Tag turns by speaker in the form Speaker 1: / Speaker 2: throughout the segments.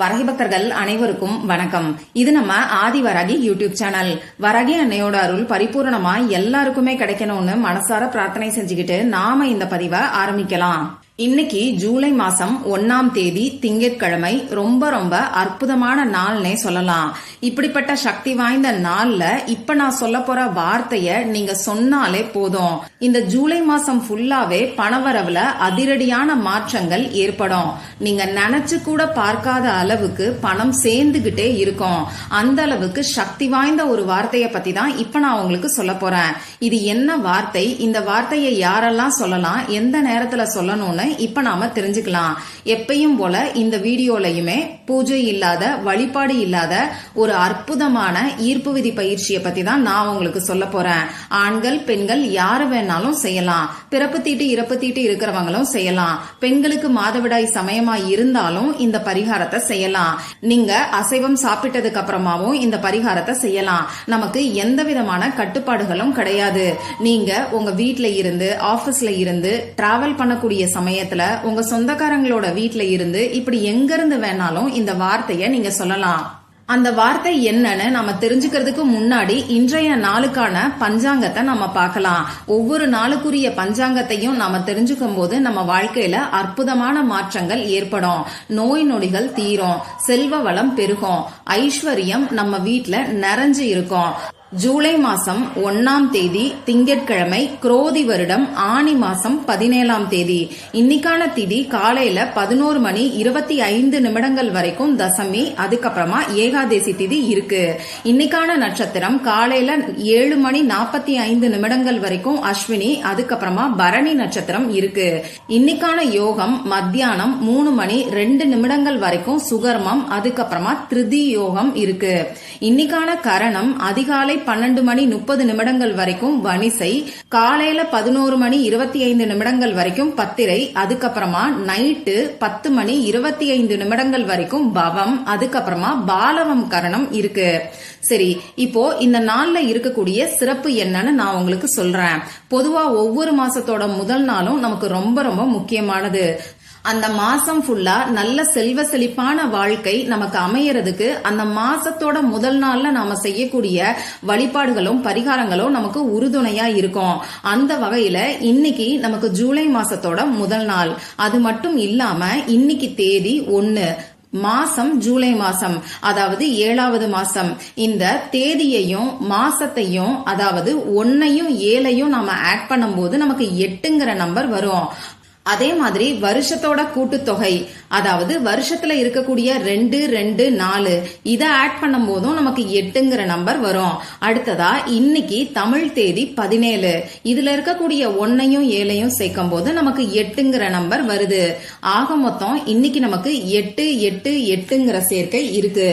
Speaker 1: வரகி பக்தர்கள் அனைவருக்கும் வணக்கம். இது நம்ம ஆதி வரகி யூடியூப் சேனல். வரகி அன்னையோட அருள் பரிபூர்ணமா எல்லாருக்குமே கிடைக்கணும்னு மனசார பிரார்த்தனை செஞ்சுக்கிட்டு நாம இந்த பதிவை ஆரம்பிக்கலாம். இன்னைக்கு ஜூலை மாசம் ஒன்னாம் தேதி திங்கட்கிழமை ரொம்ப ரொம்ப அற்புதமான நாள்னே சொல்லலாம். இப்படிப்பட்ட சக்தி வாய்ந்த நாள்ல இப்ப நான் சொல்ல போற வார்த்தைய நீங்க சொன்னாலே போதும். இந்த ஜூலை மாசம் ஃபுல்லாவே பணவரவுல அதிரடியான மாற்றங்கள் ஏற்படும். நீங்க நினைச்சு கூட பார்க்காத அளவுக்கு பணம் சேர்ந்துகிட்டே இருக்கும். அந்த அளவுக்கு சக்தி வாய்ந்த ஒரு வார்த்தைய பத்தி தான் இப்ப நான் உங்களுக்கு சொல்ல போறேன். இது என்ன வார்த்தை? இந்த வார்த்தையை யாரெல்லாம் சொல்லலாம்? எந்த நேரத்துல சொல்லணும்னு இப்ப நாம தெரிஞ்சுக்கலாம். எப்பயும் போல இந்த வீடியோலயுமே பூஜை இல்லாத வழிபாடு இல்லாத ஒரு அற்புதமான ஈர்ப்பு விதி பயிற்சியை பத்தி தான் நான் உங்களுக்கு சொல்ல போறேன். ஆண்கள் பெண்கள் யாரு வேணாலும் செய்யலாம். பிறப்பு தீட்டு இறப்பு தீட்டு இருக்கிறவங்களும் செய்யலாம். பெண்களுக்கு மாதவிடாய் சமயமா இருந்தாலும் இந்த பரிகாரத்தை செய்யலாம். நீங்க அசைவம் சாப்பிட்டதுக்கு அப்புறமாவும் இந்த பரிகாரத்தை செய்யலாம். நமக்கு எந்த விதமான கட்டுப்பாடுகளும் கிடையாது. நீங்க உங்க வீட்ல இருந்து ஆபீஸ்ல இருந்து டிராவல் பண்ணக்கூடிய சமயம் சமயத்துல உங்க சொந்தக்காரங்களோட வீட்ல இருந்து இப்படி எங்க இருந்து வேணாலும் இந்த வார்த்தைய நீங்க சொல்லலாம். அந்த வார்த்தை என்னன்னு நம்ம தெரிஞ்சுக்கிறதுக்கு முன்னாடி இன்றைய நாளுக்கான பஞ்சாங்கத்தை நம்ம பார்க்கலாம். ஒவ்வொரு நாளுக்குரிய பஞ்சாங்கத்தையும் நாம தெரிஞ்சுக்கும் போது நம்ம வாழ்க்கையில அற்புதமான மாற்றங்கள் ஏற்படும். நோய் நொடிகள் தீரும். செல்வ வளம் பெருகும். ஐஸ்வர்யம் நம்ம வீட்டுல நிறைஞ்சு இருக்கும். ஜூலை மாசம் ஒன்னாம் தேதி திங்கட்கிழமை குரோதி வருடம் ஆணி மாசம் பதினேழாம் தேதி. இன்னைக்கான திதி காலையில பதினோரு மணி இருபத்தி ஐந்து நிமிடங்கள் வரைக்கும் தசமி அதுக்கப்புறமா ஏகாதேசி திதி இருக்கு. இன்னைக்கான நட்சத்திரம் காலையில ஏழு மணி நாற்பத்தி ஐந்து நிமிடங்கள் வரைக்கும் அஸ்வினி அதுக்கப்புறமா பரணி நட்சத்திரம் இருக்கு. இன்னைக்கான யோகம் மத்தியானம் மூணு மணி ரெண்டு நிமிடங்கள் வரைக்கும் சுகர்மம் அதுக்கப்புறமா திருதி யோகம் இருக்கு. இன்னைக்கான கரணம் அதிகாலை பன்னெண்டு மணி முப்பது நிமிடங்கள் வரைக்கும் வனிசை காலையில பதினோரு மணி இருபத்தி ஐந்து நிமிடங்கள் வரைக்கும் பத்திரை அதுக்கப்புறமா நைட்டு பத்து மணி இருபத்தி ஐந்து நிமிடங்கள் வரைக்கும் பவம் அதுக்கப்புறமா பாலவம் கரணம் இருக்கு. சரி இப்போ இந்த நாள்ல இருக்கக்கூடிய சிறப்பு என்னன்னு நான் உங்களுக்கு சொல்றேன். பொதுவா ஒவ்வொரு மாசத்தோட முதல் நாளும் நமக்கு ரொம்ப ரொம்ப முக்கியமானது. அந்த மாசம் ஃபுல்லா நல்ல செல்வ செழிப்பான வாழ்க்கை நமக்கு அமையறதுக்கு அந்த மாசத்தோட முதல் நாள்ல நாம செய்யக்கூடிய வழிபாடுகளும் பரிகாரங்களும் நமக்கு உறுதுணையா இருக்கும். அந்த வகையில இன்னைக்கு நமக்கு ஜூலை மாசத்தோட முதல் நாள். அது மட்டும் இல்லாம இன்னைக்கு தேதி ஒன்னு மாசம் ஜூலை மாசம். அதாவது ஏழாவது மாசம். இந்த தேதியையும் மாசத்தையும் அதாவது ஒன்னையும் ஏழையும் நாம ஆட் பண்ணும்போது நமக்கு எட்டுங்கிற நம்பர் வரும். அதே மாதிரி வருஷத்தோட கூட்டுத்தொகை அதாவது வருஷத்துல இருக்கக்கூடிய ரெண்டு ரெண்டு நாலு இதை ஆட் பண்ணும் போதும் நமக்கு எட்டுங்கிற நம்பர் வரும். அடுத்ததா இன்னைக்கு தமிழ் தேதி பதினேழு. இதுல இருக்கக்கூடிய ஒன்னையும் ஏழையும் சேர்க்கும் போது நமக்கு எட்டுங்கிற நம்பர் வருது. ஆக மொத்தம் இன்னைக்கு நமக்கு எட்டு எட்டு எட்டுங்கிற சேர்க்கை இருக்கு.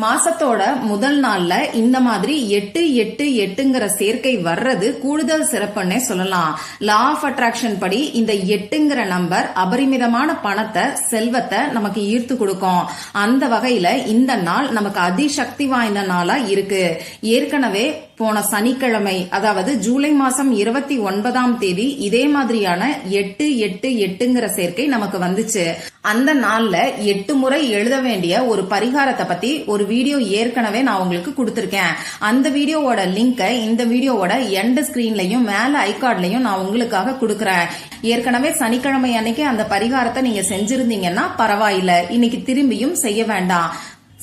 Speaker 1: மாசத்தோட முதல் நாள்ல இந்த மாதிரி எட்டு எட்டு எட்டுங்கிற சேர்க்கை வர்றது கூடுதல் சிறப்புன்னே சொல்லலாம். லா ஆஃப் அட்ராக்ஷன் படி இந்த எட்டுங்கிற நம்பர் அபரிமிதமான பணத்தை செல்வத்தை நமக்கு ஈர்த்து கொடுக்கும். அந்த வகையில இந்த நாள் நமக்கு அதிசக்தி வாய்ந்த நாளா இருக்கு. ஏற்கனவே போன சனிக்கிழமை அதாவது ஜூலை மாசம் இருபத்தி ஒன்பதாம் தேதி இதே மாதிரியான எட்டு எட்டு எட்டுங்கிற சேர்க்கை நமக்கு வந்துச்சு. அந்த நாள்ல எட்டு முறை எழுத வேண்டிய ஒரு பரிகாரத்தை பத்தி ஒரு வீடியோ ஏற்கனவே நான் உங்களுக்கு கொடுத்துருக்கேன். அந்த வீடியோவோட லிங்கை இந்த வீடியோவோட எண்ட் ஸ்கிரீன்லயும் மேல ஐகார்ட்லயும் நான் உங்களுக்காக கொடுக்கறேன். ஏற்கனவே சனிக்கிழமை அன்னைக்கு அந்த பரிகாரத்தை நீங்க செஞ்சிருந்தீங்கன்னா பரவாயில்ல. இன்னைக்கு திரும்பியும் செய்ய வேண்டாம்.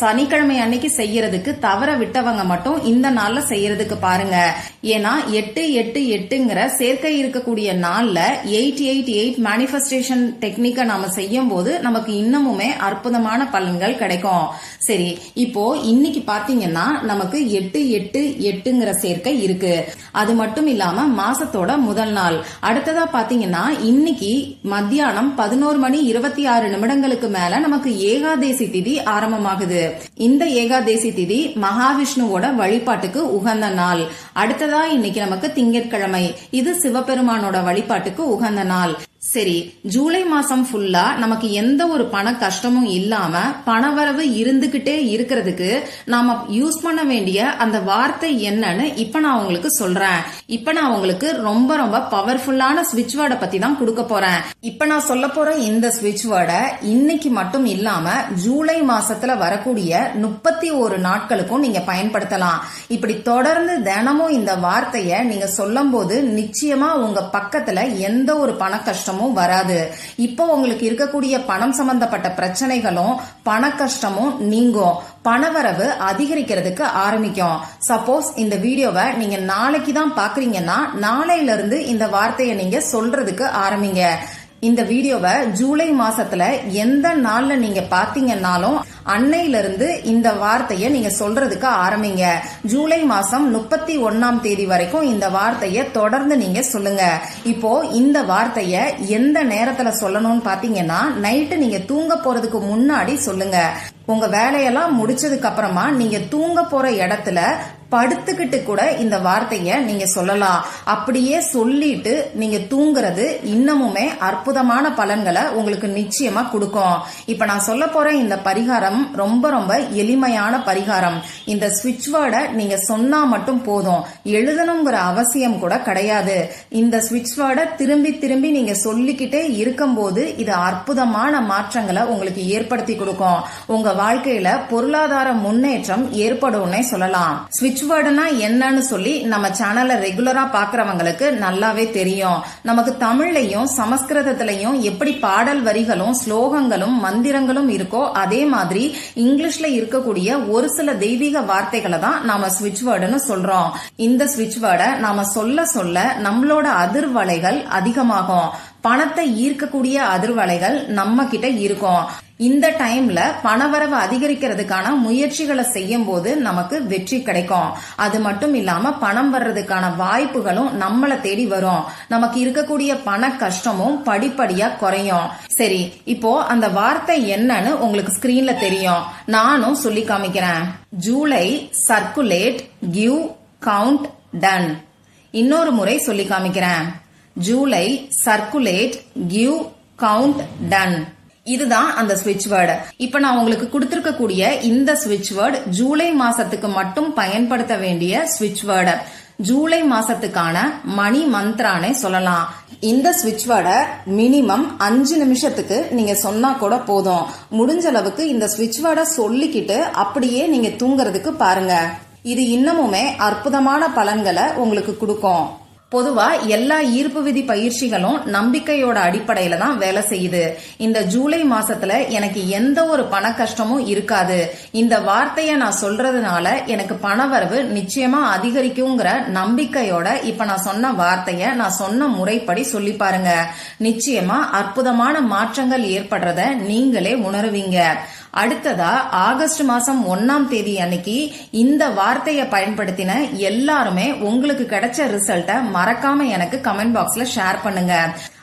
Speaker 1: சனிக்கிழமை அன்னைக்கு செய்யறதுக்கு தவற விட்டவங்க மட்டும் இந்த நாள்ல செய்யறதுக்கு பாருங்க. ஏன்னா எட்டு எட்டு எட்டுங்கிற சேர்க்கை இருக்கக்கூடிய நாள்ல எயிட் எயிட் எயிட் மேனிஃபெஸ்டேஷன் டெக்னிக்கை நாம செய்யும் போது நமக்கு இன்னமுமே அற்புதமான பலன்கள் கிடைக்கும். சரி இப்போ இன்னைக்கு பாத்தீங்கன்னா நமக்கு எட்டு எட்டு எட்டுங்கிற சேர்க்கை இருக்கு. அது மட்டும் இல்லாம மாசத்தோட முதல் நாள். அடுத்ததா பாத்தீங்கன்னா இன்னைக்கு மத்தியானம் பதினோரு மணி இருபத்தி ஆறு நிமிடங்களுக்கு மேல நமக்கு ஏகாதேசி திதி ஆரம்பமாகுது. இந்த ஏகாதேசி திதி மகாவிஷ்ணுவோட வழிபாட்டுக்கு உகந்த நாள். அடுத்ததா இன்னைக்கு நமக்கு திங்கட்கிழமை. இது சிவபெருமானோட வழிபாட்டுக்கு உகந்த நாள். சரி ஜூலை மாசம் ஃபுல்லா நமக்கு எந்த ஒரு பண கஷ்டமும் இல்லாம பணவரவு இருந்துகிட்டே இருக்கிறதுக்கு நாம யூஸ் பண்ண வேண்டிய அந்த வார்த்தை என்னன்னு இப்ப நான் உங்களுக்கு சொல்றேன். இப்ப நான் உங்களுக்கு ரொம்ப ரொம்ப பவர்ஃபுல்லான ஸ்விட்ச் வேர்டை பத்தி தான் கொடுக்க போறேன். இப்ப நான் சொல்ல போற இந்த ஸ்விட்ச் வேர்டை இன்னைக்கு மட்டும் இல்லாம ஜூலை மாசத்துல வரக்கூடிய முப்பத்தி ஒரு நாட்களுக்கும் நீங்க பயன்படுத்தலாம். இப்படி தொடர்ந்து தினமும் இந்த வார்த்தைய நீங்க சொல்லும் போது நிச்சயமா உங்க பக்கத்துல எந்த ஒரு பண கஷ்டமும் வராது. இப்போ உங்களுக்கு இருக்கக்கூடிய பணம் சம்பந்தப்பட்ட பிரச்சனைகளும் பண கஷ்டமும் நீங்கும். பணவரவு அதிகரிக்கிறதுக்கு ஆரம்பிக்கும். சப்போஸ் இந்த வீடியோவை நீங்க நாளைக்கு தான் பாக்குறீங்கன்னா நாளையில இருந்து இந்த வார்த்தையை நீங்க சொல்றதுக்கு ஆரம்பிங்க. இந்த வீடியோவை ஜூலை மாசத்துல எந்த நாள்ல நீங்க பாத்தீங்கன்னாலும் அன்னையில இருந்து இந்த வார்த்தையை நீங்க சொல்றதுக்கு ஆரம்பிங்க. ஜூலை மாசம் முப்பத்தி ஒன்னாம் தேதி வரைக்கும் இந்த வார்த்தையை தொடர்ந்து நீங்க சொல்லுங்க. இப்போ இந்த வார்த்தைய எந்த நேரத்துல சொல்லணும்னு பாத்தீங்கன்னா நைட்டு நீங்க தூங்க போறதுக்கு முன்னாடி சொல்லுங்க. உங்க வேலையெல்லாம் முடிச்சதுக்கு அப்புறமா நீங்க தூங்க போற இடத்துல படுத்துக்கிட்டு கூட இந்த வார்த்தைய நீங்க சொல்லலாம். அப்படியே சொல்லிட்டு நீங்க தூங்குறது இன்னமுமே அற்புதமான பலன்களை உங்களுக்கு நிச்சயமா கொடுக்கும். இப்ப நான் சொல்ல போற இந்த பரிகாரம் ரொம்ப ரொம்ப எளிமையான பரிகாரம். இந்த ஸ்விட்ச் வேர்டை நீங்க சொன்னா மட்டும் போதும். எழுதணுங்கிற அவசியம் கூட கிடையாது. இந்த ஸ்விட்ச் வேர்டை திரும்பி திரும்பி நீங்க சொல்லிக்கிட்டே இருக்கும்போது இது அற்புதமான மாற்றங்களை உங்களுக்கு ஏற்படுத்தி கொடுக்கும். உங்க வாழ்க்கையில பொருளாதார முன்னேற்றம் ஏற்படும்னே சொல்லலாம். சுவிட்ச் ஸ்விட்ச் வேர்டுனா என்னன்னு சொல்லி நம்ம சேனலை ரெகுலரா பாக்குறவங்களுக்கு நல்லாவே தெரியும். நமக்கு தமிழ்லையும் சமஸ்கிருதத்திலையும் எப்படி பாடல் வரிகளும் ஸ்லோகங்களும் மந்திரங்களும் இருக்கோ அதே மாதிரி இங்கிலீஷ்ல இருக்கக்கூடிய ஒரு சில தெய்வீக வார்த்தைகளை தான் நாம ஸ்விட்ச் வேர்டுன்னு சொல்றோம். இந்த ஸ்விட்ச் வேர்டை நாம சொல்ல சொல்ல நம்மளோட அதிர்வலைகள் அதிகமாகும். பணத்தை ஈர்க்கக்கூடிய அதிர்வலைகள் நம்ம கிட்ட இருக்கும். இந்த டைம்ல பணவரவு அதிகரிக்கிறதுக்கான முயற்சிகளை செய்யும் போது நமக்கு வெற்றி கிடைக்கும். அது மட்டும் இல்லாம பணம் வர்றதுக்கான வாய்ப்புகளும் நம்மளை தேடி வரும். நமக்கு இருக்கக்கூடிய பண கஷ்டமும் படிப்படியா குறையும். சரி இப்போ அந்த வார்த்தை என்னன்னு உங்களுக்கு ஸ்கிரீன்ல தெரியும். நானும் சொல்லி காமிக்கிறேன். July circulate give count done இன்னொரு முறை சொல்லி காமிக்கிறேன். July circulate give count done இதுதான் அந்த ஸ்விட்ச் வேர்டு இப்ப நான் உங்களுக்கு கொடுத்திருக்கக்கூடிய இந்த ஸ்விட்ச் வேர்டு ஜூலை மாசத்துக்கு மட்டும் பயன்படுத்த வேண்டிய ஸ்விட்ச் வேர்டு ஜூலை மாசத்துக்கான மணி மந்த்ரானே சொல்லலாம். இந்த ஸ்விட்ச் வேர்டை மினிமம் அஞ்சு நிமிஷத்துக்கு நீங்க சொன்னா கூட போதும். முடிஞ்ச அளவுக்கு இந்த ஸ்விட்ச் வேர்டை சொல்லிக்கிட்டு அப்படியே நீங்க தூங்குறதுக்கு பாருங்க. இது இன்னமுமே அற்புதமான பலன்களை உங்களுக்கு கொடுக்கும். பொதுவா எல்லா ஈர்ப்பு விதி பயிற்சிகளும் நம்பிக்கையோட அடிப்படையில தான் வேலை செய்யுது. இந்த ஜூலை மாசத்துல எனக்கு எந்த ஒரு பண கஷ்டமும் இருக்காது. இந்த வார்த்தையை நான் சொல்றதுனால எனக்கு பணவரவு நிச்சயமா அதிகரிக்குங்கிற நம்பிக்கையோட இப்ப நான் சொன்ன வார்த்தைய நான் சொன்ன முறைப்படி சொல்லி பாருங்க. நிச்சயமா அற்புதமான மாற்றங்கள் ஏற்படுறத நீங்களே உணருவீங்க. அடுத்ததா ஆகஸ்ட் மாசம் ஒன்னாம் தேதி அன்னைக்கு இந்த வார்த்தையை பயன்படுத்தின எல்லாருமே உங்களுக்கு கிடைச்ச ரிசல்ட்டை மறக்காம எனக்கு கமெண்ட் பாக்ஸ்ல ஷேர் பண்ணுங்க.